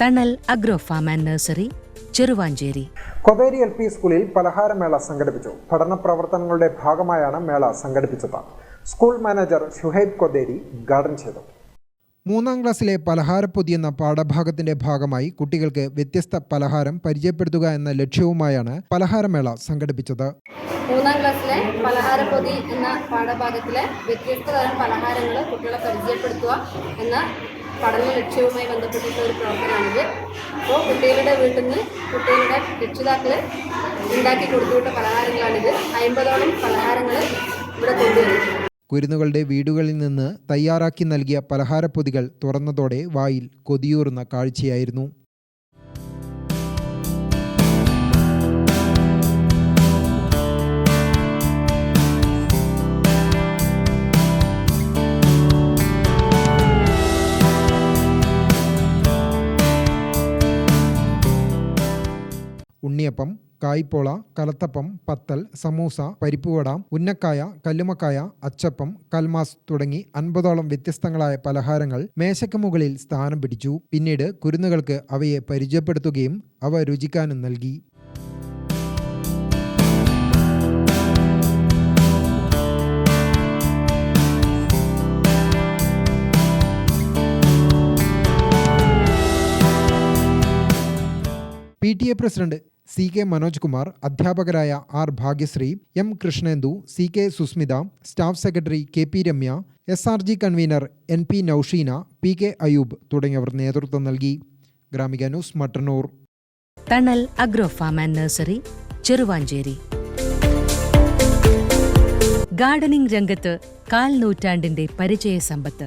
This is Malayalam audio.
Thanal agro farm and nursery Cheruvanchery. Kotheri L P സ്കൂളിൽ പലഹാരമേള സംഘടിപ്പിച്ചു. പഠന പ്രവർത്തനങ്ങളുടെ ഭാഗമായാണ് മേള സംഘടിപ്പിച്ചത്. സ്കൂൾ മാനേജർ ഷുഹൈബ് കൊതേരി ഉദ്ഘാടനം ചെയ്തു. മൂന്നാം ക്ലാസ്സിലെ പലഹാരപ്പൊതി എന്ന പാഠഭാഗത്തിന്റെ ഭാഗമായി കുട്ടികൾക്ക് വ്യത്യസ്ത പലഹാരം പരിചയപ്പെടുത്തുക എന്ന ലക്ഷ്യവുമായാണ് പലഹാരമേള സംഘടിപ്പിച്ചത്. മൂന്നാം ക്ലാസ്സിലെ പലഹാരപ്പൊതി എന്ന പാഠഭാഗത്തിലെ വ്യത്യസ്ത തരം പലഹാരങ്ങൾ കുട്ടികളെ പരിചയപ്പെടുത്തുക എന്ന പഠന ലക്ഷ്യവുമായി ബന്ധപ്പെട്ടിട്ടുള്ള ഒരു പ്രവർത്തനമാണിത്. അപ്പോൾ കുട്ടികളുടെ വീട്ടിൽ നിന്ന് കുട്ടികളുടെ രക്ഷിതാക്കൾ ഉണ്ടാക്കി കൊടുത്തുവിട്ട പലഹാരങ്ങളാണിത്. അമ്പതോളം പലഹാരങ്ങൾ ഇവിടെ കൊണ്ടുവരും. കുരുന്നുകളുടെ വീടുകളിൽ നിന്ന് തയ്യാറാക്കി നൽകിയ പലഹാരപ്പൊതികൾ തുറന്നതോടെ വായിൽ കൊതിയൂറുന്ന കാഴ്ചയായിരുന്നു. ഉണ്ണിയപ്പം കായ്പോള കലത്തപ്പം പത്തൽ സമൂസ പരിപ്പുവട ഉന്നക്കായ കല്ലുമക്കായ അച്ചപ്പം കൽമാസ് തുടങ്ങി അൻപതോളം വ്യത്യസ്തങ്ങളായ പലഹാരങ്ങൾ മേശയ്ക്ക് മുകളിൽ സ്ഥാനം പിടിച്ചു. പിന്നീട് കുരുന്നുകൾക്ക് അവയെ പരിചയപ്പെടുത്തുകയും അവ രുചിക്കാനും നൽകി. P T A president C K Manoj Kumar അധ്യാപകരായ R Bhagyasree M Krishnendu C K Susmitha staff secretary K P Ramya S R G convener N P Noushina P K Ayoob തുടങ്ങിയവർ നേതൃത്വം നൽകി. Gramika news Mattannur. Thanal agro farm and nursery Cheruvanchery. Gardening രംഗത്ത് കാൽ നൂറ്റാണ്ടിന്റെ പരിചയ സമ്പത്ത്.